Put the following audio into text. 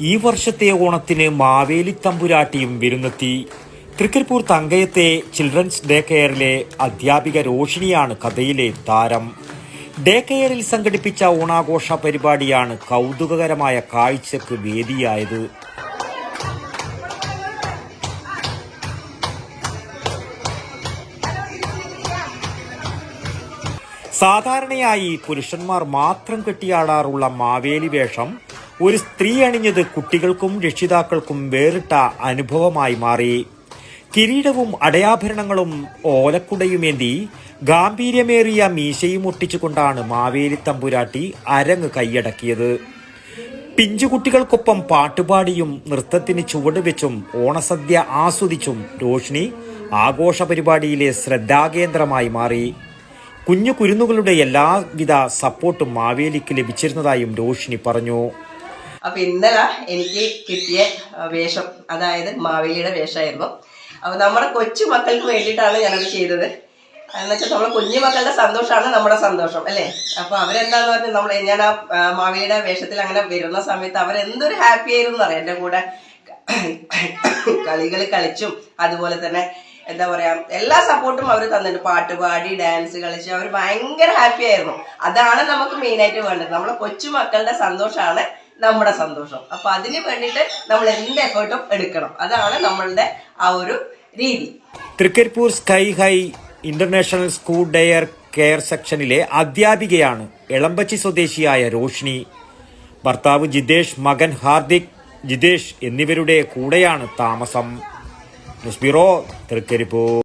ഈ വർഷത്തെ ഓണത്തിന് മാവേലി തമ്പുരാട്ടിയും വിരുന്നെത്തി. തൃക്കരിപ്പൂർ തങ്കയത്തെ ചിൽഡ്രൻസ് ഡേ കെയറിലെ അധ്യാപിക രോഷിണിയാണ് കഥയിലെ താരം. ഡേ കെയറിൽ സംഘടിപ്പിച്ച ഓണാഘോഷ പരിപാടിയാണ് കൗതുകകരമായ കാഴ്ചക്ക് വേദിയായത്. സാധാരണയായി പുരുഷന്മാർ മാത്രം കെട്ടിയാടാറുള്ള മാവേലി വേഷം ഒരു സ്ത്രീ അണിഞ്ഞത് കുട്ടികൾക്കും രക്ഷിതാക്കൾക്കും വേറിട്ട അനുഭവമായി മാറി. കിരീടവും അടയാഭരണങ്ങളും ഓലക്കുടയുമേന്തി ഗാംഭീര്യമേറിയ മീശയും ഒട്ടിച്ചുകൊണ്ടാണ് മാവേലി തമ്പുരാട്ടി അരങ്ങ് കൈയടക്കിയത്. പിഞ്ചുകുട്ടികൾക്കൊപ്പം പാട്ടുപാടിയും നൃത്തത്തിന് ചുവടുവെച്ചും ഓണസദ്യ ആസ്വദിച്ചും രോഷിണി ആഘോഷ പരിപാടിയിലെ ശ്രദ്ധാകേന്ദ്രമായി മാറി. കുഞ്ഞു കുരുന്നുകളുടെ എല്ലാവിധ സപ്പോർട്ടും മാവേലിക്ക് ലഭിച്ചിരുന്നതായും രോഷിനി പറഞ്ഞു. അപ്പൊ ഇന്നലെ എനിക്ക് കിട്ടിയ വേഷം. അതായത് മാവേലിയുടെ വേഷമായിരുന്നു. അപ്പൊ നമ്മുടെ കൊച്ചു മക്കൾക്ക് വേണ്ടിയിട്ടാണ് ഞാനത് ചെയ്തത്. എന്ന് വെച്ചാൽ നമ്മുടെ കുഞ്ഞു മക്കളുടെ സന്തോഷമാണ് നമ്മുടെ സന്തോഷം അല്ലേ? അപ്പൊ അവരെന്താന്ന് പറഞ്ഞാൽ നമ്മൾ ഞാൻ ആ മാവേലിയുടെ വേഷത്തിൽ അങ്ങനെ വരുന്ന സമയത്ത് അവരെന്തൊരു ഹാപ്പി ആയിരുന്നു അറിയാം? എന്റെ കൂടെ കളികൾ കളിച്ചും അതുപോലെ തന്നെ എന്താ പറയാ എല്ലാ സപ്പോർട്ടും അവർ തന്നിട്ടുണ്ട്. പാട്ട് പാടി ഡാൻസ് കളിച്ച് അവർ ഭയങ്കര ഹാപ്പി ആയിരുന്നു. അതാണ് നമുക്ക് മെയിൻ ആയിട്ട് വേണ്ടത്. നമ്മുടെ കൊച്ചു മക്കളുടെ സന്തോഷമാണ് നമ്മുടെ സന്തോഷം. അപ്പൊ അതിന് വേണ്ടിയിട്ട് നമ്മൾ എന്ത് എഫേർട്ടും എടുക്കണം. അതാണ് നമ്മളുടെ ആ ഒരു രീതി. Thrikaripur sky high international school day care സെക്ഷനിലെ അധ്യാപികയാണ് എളമ്പച്ചി സ്വദേശിയായ രോഷിനി ഭർത്താവ് ജിതേഷ് മകൻ ഹാർദിക് ജിതേഷ് എന്നിവരുടെ കൂടെയാണ് താമസം. News bureau Trikaripur.